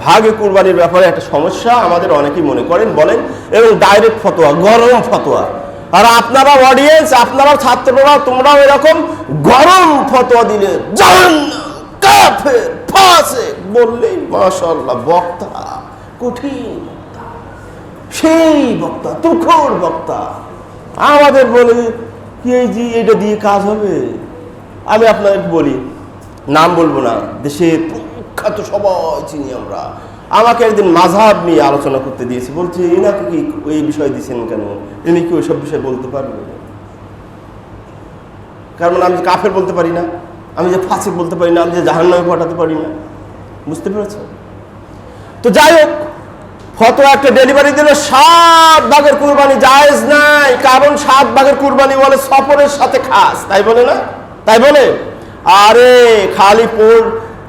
ভাগে কুরবানির ব্যাপারে একটা সমস্যা আমাদের অনেকেই মনে করেন, বলেন, এবং ডাইরেক্ট ফতোয়া, গরম ফতোয়া। আর আপনারা অডিয়েন্স আপনারা ছাত্ররা, তোমরাও এরকম গরম ফতোয়া দিলে বললেই বক্তা, কঠিন সেই বক্তা, তুখোর বক্তা। আমাদের বলে এই এটা দিয়ে কাজ হবে? আমি আপনাদের বলি, নাম বলব না, দেশের প্রখ্যাত সবাই চিনি আমরা। আমাকে একদিন মাঝহাব নিয়ে আলোচনা করতে দিয়েছে। বলছে এনাকে কি এই বিষয় দিয়েছেন কেন? ইনি কি ওইসব বিষয় বলতে পারবে? কারণ আমি যে কাফের বলতে পারি না, আমি যে ফাঁসিক বলতে পারি না, আমি যে জাহান্নামে পাঠাতে পারি না। বুঝতে পেরেছ? তো যাই হোক ফটো একটা ডেলিভারি দিল। সাত ভাগের কুরবানি জায়েজ নাই, কারণ সাত ভাগের কুরবানি বলে সফরের সাথে খাস। তাই বলে না? তাই বলে? আরে, খালি পড়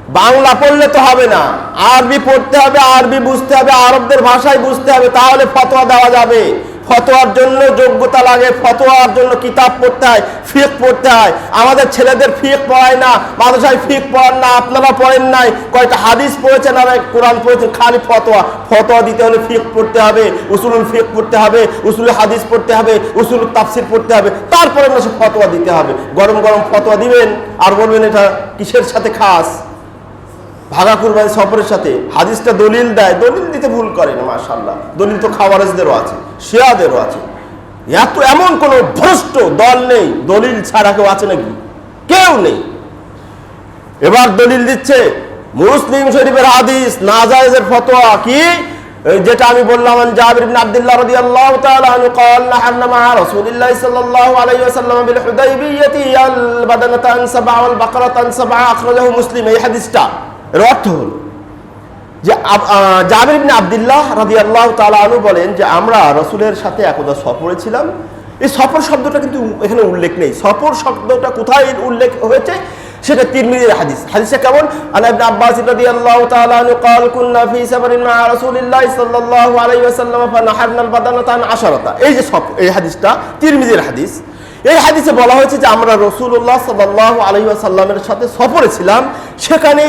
বাংলা পড়লে তো হবে না। আরবি পড়তে হবে, আরবি বুঝতে হবে, আরবদের ভাষায় বুঝতে হবে, তাহলে ফতোয়া দেওয়া যাবে। ফতোয়ার জন্য যোগ্যতা লাগে, ফতোয়ার জন্য কিতাব পড়তে হয়, ফিক পড়তে হয়। আমাদের ছেলেদের ফিক পড়ায় না, মাদ্রাসায় ফিক পড়ান না, আপনারা পড়েন নাই। কয়েকটা হাদিস পড়েছেন আর কোরআন পড়েছেন, খালি ফতোয়া। ফতোয়া দিতে হলে ফিক পড়তে হবে, উসুলুল ফিক পড়তে হবে, উসুল হাদিস পড়তে হবে, উসুল তাফসির পড়তে হবে, তারপরে না সে ফতোয়া দিতে হবে। গরম গরম ফতোয়া দিবেন, আর বলবেন এটা কিসের সাথে খাস? ভাগা কুরবানি সফরের সাথে হাদিসটা দলিল দেয় দলিল দিতে ভুল করে না মাশাল্লাহ দলিল তো খাওয়ারেজদেরও আছে শিয়াদেরও আছে এত এমন কোনো ভ্রষ্ট দল নেই দলিল ছাড়া কেউ আছে নাকি কেউ নেই এবার দলিল দিচ্ছে মুসলিম শরীফের হাদিস নাজায়েজের ফতোয়া কি এই যেটা আমি বললাম আন জাবির ইবনে আব্দুল্লাহ রাদিয়াল্লাহু তাআলা আনহু قال نحرنا مع رسول الله صلى الله عليه وسلم بالحديبية البدنة عن سبع والبقرة عن سبع أخرجه مسلم এই হাদিসটা এর অর্থ হলো যে আব- আহ, জাবির ইবনে আব্দুল্লাহ রাদিয়াল্লাহু তাআলা আনহু বলেন যে আমরা রাসূলের সাথে একদা সফরে ছিলাম এই সফর শব্দটা কিন্তু এখানে উল্লেখ নেই সফর শব্দটা কোথায় উল্লেখ হয়েছে সেটা তিরমিজির হাদিস হাদিসটা কেমন আনা ইবনে আব্বাস রাদিয়াল্লাহু তাআলা আনহু قال كنا في سفر مع رسول الله صلى الله عليه وسلم فنحرنا البدنة عن عشرة এই যে সফর এই হাদিসটা তিরমিজির হাদিস এই হাদিসে বলা হয়েছে যে আমরা রসুল্লাহ সাল্লাহ আলহি সাল্লামের সাথে সফরে ছিলাম সেখানে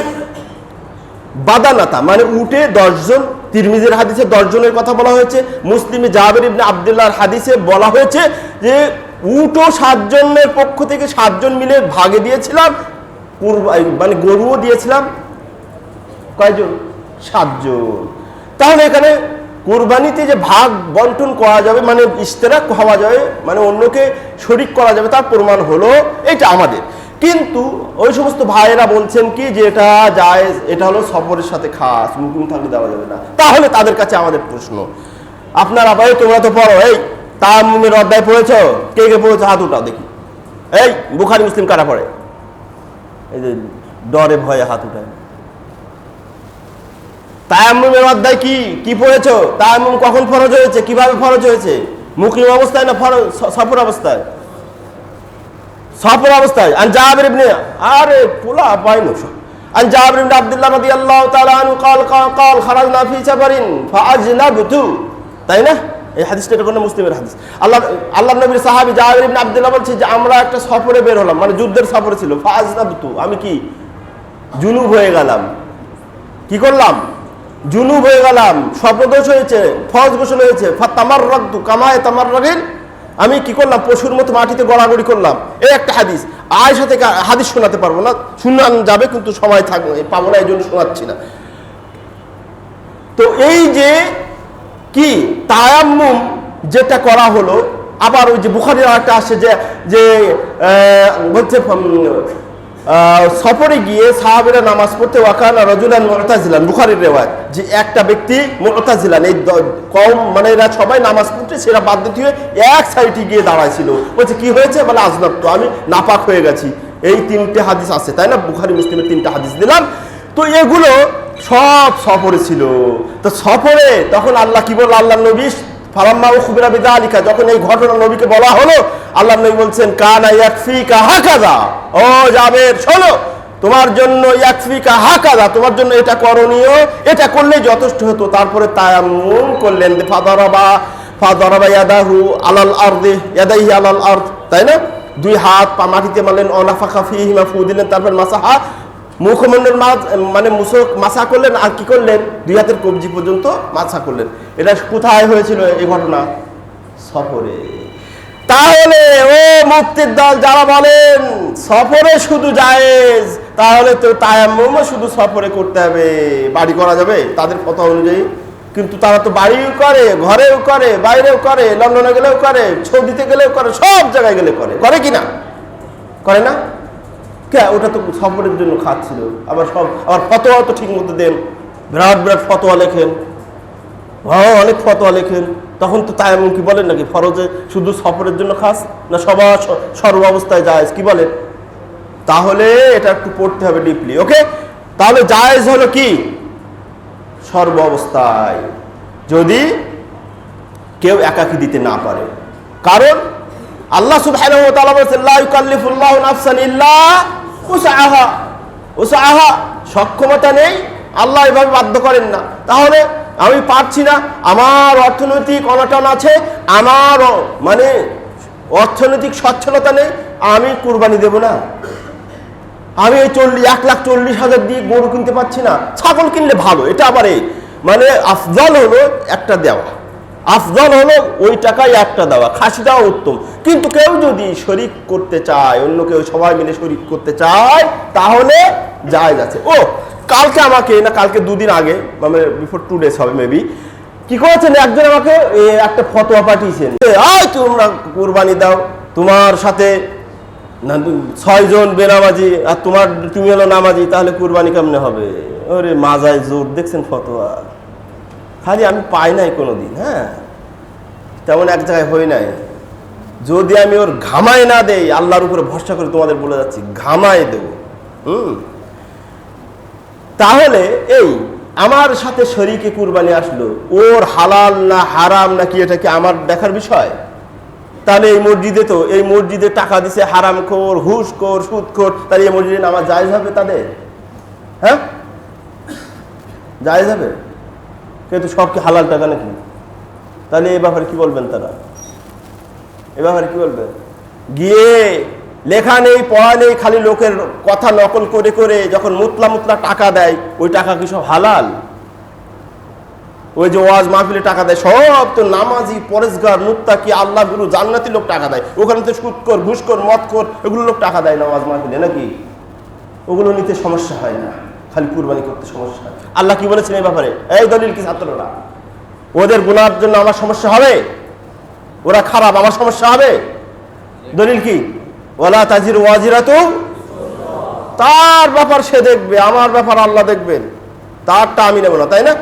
বাদানাতা মানে উঠে দশজন, তিরমিজের হাদিসে দশজনের কথা বলা হয়েছে। মুসলিমে জাহাবের ইবনে আবদুল্লাহর হাদিসে বলা হয়েছে যে উটো সাতজনের পক্ষ থেকে সাতজন মিলে ভাগে দিয়েছিলাম মানে গরুও দিয়েছিলাম। কয়জন? সাতজন। তাহলে এখানে কোরবানিতে যে ভাগ বন্টন করা যাবে মানে ইস্তেরাক হওয়া যাবে মানে অন্যকে শরিক করা যাবে, তার প্রমাণ হলো, এটা আমাদের। কিন্তু ওই সমস্ত ভাইয়েরা বলছেন কি যে এটা যায় এটা হলো সফরের সাথে খাস মুকুম থাকলে দেওয়া যাবে না। তাহলে তাদের কাছে আমাদের প্রশ্ন। আপনারা ভাই, তোমরা তো পড়ো, এই তামিমের অধ্যায় পড়েছ? কে কে পড়েছ? হাত উঠাও, দেখি। এই, বুখারি, মুসলিম কারা পড়ে? এই যে ডরে ভয়ে হাত উঠায়। তায়াম্মুমের অধ্যায় কি? কি পড়েছো? তায়াম্মুম কখন ফরজ হয়েছে? কীভাবে ফরজ হয়েছে? মুকিম অবস্থায় না ফরজ সফর অবস্থায়? সফর অবস্থায় আন জাবির ইবনে আরে পোলা পাইনো আন জাবির ইবনে আব্দুল্লাহ রাদিয়াল্লাহু তাআলা আনহু قال قال قال خرجنا في سفر فاجنبت তাই না এই হাদিসটা এটা কোনো মুসলিমের হাদিস আল্লাহ আল্লাহ নবীর সাহাবী জাবির ইবনে আব্দুল্লাহ বলছে যে আমরা একটা সফরে বের হলাম মানে যুদ্ধের সফরে ছিল ফাজনাবতু আমি কি জুনুব হয়ে গেলাম কি করলাম জুনুব হয়ে গেলাম স্বপ্নদোষ হয়েছে ফজ গোসল হয়েছে তামার রক্তু কামায় তামার রাগেন আমি কি করলাম? পশুর মতো মাটিতে গড়াগড়ি করলাম। এই একটা হাদিস। আয় সাথে হাদিস শোনাতে পারব না। শুনান যাবে, কিন্তু সময় থাকবে পাবো না, এই জন্য শোনাচ্ছি না। তো এই যে কি? তায়াম্মুম যেটা করা হলো, আবার ওই যে বুখারির একটা আসছে যে যে বলছে সফরে গিয়ে সাহাবেরা নামাজ পড়তে ওয়াকান রজুলান মোরতাজিলান বুখারির রেওয়াজ যে একটা ব্যক্তি মোরতাজিলান এই কম মানে এরা সবাই নামাজ পড়ছে সেটা বাদ দিতে হয়ে এক সাইডে গিয়ে দাঁড়াইছিল। বলছে, কি হয়েছে? বলে আজনাব তো আমি নাপাক হয়ে গেছি। এই তিনটে হাদিস আছে, তাই না? বুখারি, মুসলিমের তিনটে হাদিস দিলাম। তো এগুলো সব সফরে ছিল। তো সফরে তখন আল্লাহ কি বলল? আল্লাহ নবী উখবিরা বিদালিকা, যখন এই ঘটনা নবীকে বলা হলো, আল্লাহ নবী বলছেন, কানা হাকাদা ও জাবের, শোনো, তোমার জন্য ইয়াকফিকা হাকাদা তোমার জন্য এটা করণীয়, এটা করলে যথেষ্ট হতো, তারপরে তায়াম্মুম করলেন, ফাদারাবা ফাদারাবা ইয়াদাহু আলাল আরদি, ইয়াদাইহি আলাল আরদ, তাই না? দুই হাত পা মাটিতে মারলেন অনাফাকা ফিহিমা ফু দিলেন, তারপর মাসাহা মুখমণ্ডল মাছ মানে মুসক মাছা করলেন আর কি করলেন? দুই হাতের কবজি পর্যন্ত মাছা করলেন। এটা কোথায় হয়েছিল এই ঘটনা? সফরে। তাহলে ও মুক্তির দল যারা বলেন, সফরে শুধু জায়েজ, তাহলে তো তায়াম্মুমও শুধু সফরে করতে হবে। বাড়ি করা যাবে তাদের কথা অনুযায়ী। কিন্তু তারা তো বাড়িও করে, ঘরেও করে, বাইরেও করে, লন্ডনে গেলেও করে, সৌদিতে গেলেও করে, সব জায়গায় গেলে করে। করে কি না? করে না? কে? ওটা তো সফরের জন্য খাচ্ছিল। আবার সব আবার ফতোয়া তো ঠিক মতো দেন। বিরাট বিরাট ফতোয়া লেখেন। হ্যাঁ অনেক ফতোয়া লেখেন। তখন তো তাই এমন কি বলেন নাকি, ফরজে শুধু সফরের জন্য খাস না সবার সর্ব অবস্থায় জায়েজ? কি বলেন? তাহলে এটা একটু পড়তে হবে ডিপলি ওকে তাহলে জায়েজ হলো কি? সর্ব অবস্থায়। যদি কেউ একাকি দিতে না পারে। কারণ আল্লাহ সুবহানাহু ওয়া তাআলা বলেছেন, লা ইউকাল্লিফুল্লাহু নাফসান ইল্লা উসআহা। সক্ষমতা নেই, আল্লাহ এভাবে বাধ্য করেন না। তাহলে আমি পারছি না, আমার অর্থনৈতিক অনটন আছে, আমার মানে অর্থনৈতিক সচ্ছলতা নেই, আমি কুরবানি দেব না। আমি এই চল্লিশ এক লাখ চল্লিশ হাজার দিয়ে গরু কিনতে পারছি না। ছাগল কিনলে ভালো, এটা আবার এই মানে আফজল হলো একটা দেওয়া। আফজল হলো ওই টাকায় একটা দেওয়া, খাসি দেওয়া উত্তম। কিন্তু কেউ যদি শরিক করতে চায়, অন্য কেউ সবাই মিলে শরিক করতে চায়, তাহলে জায়েজ আছে। ও, কালকে আমাকে না, কালকে দুদিন আগে মানে বিফোর টু ডেজ হবে মেবি কি করেছেন একজন আমাকে? একটা ফতোয়া পাঠিয়েছেন। আয়, তোমরা কুরবানি দাও, তোমার সাথে ছয়জন বেনামাজি, আর তোমার, তুমি হলো নামাজি, তাহলে কুরবানি কেমনে হবে? ওরে, মাজায় জোর, দেখছেন ফতোয়া? খালি আমি পাই নাই কোনোদিন হ্যাঁ? তেমন এক জায়গায় হই নাই। যদি আমি ওর ঘামায় না দেই, আল্লাহর উপরে ভরসা করে তোমাদের বলে যাচ্ছি ঘামায় দেব। হুম? তাহলে এই আমার সাথে শরীকে কুরবানি আসলো, ওর হালাল না হারাম নাকি এটা কি আমার দেখার বিষয়? তাহলে এই মসজিদে তো, এই মসজিদে টাকা দিছে হারাম খোর ঘুষ খোর, সুদ খোর, তাহলে এই মসজিদে নামাজ জায়েজ হবে তাদের? হ্যাঁ? জায়েজ হবে? কিন্তু সব কি হালাল টাকা নাকি? তাহলে এ ব্যাপারে কি বলবেন তারা? এ ব্যাপারে কি বলবেন? গিয়ে লেখা নেই, পড়া নেই, খালি লোকের কথা নকল করে করে যখন মুতলা মুতলা টাকা দেয়, ওই টাকা কি সব হালাল? ওই যে ওয়াজ মাহফিলে টাকা দেয়, সব তো নামাজি, পরেশগার মুক্তা কি আল্লাহ গুরু, জান্নাতি লোক টাকা দেয়। ওখানে তো সুৎকর ঘুষকর মদকর এগুলো লোক টাকা দেয় না ওয়াজ মাহফিলে নাকি? ওগুলো নিতে সমস্যা হয় না। খালি কুরবানি করতে সমস্যা আল্লাহ কি বলেছেন এই ব্যাপারে? এই দলিল কি ছাত্ররা? ওদের গুণার জন্য আমার সমস্যা হবে? ওরা খারাপ, আমার সমস্যা হবে? দলিল কি? ওলা তাজির ওয়াজিরা তো তার ব্যাপার সে দেখবে, আমার ব্যাপার আল্লাহ দেখবেন। তারটা আমি নেব না, তাই না?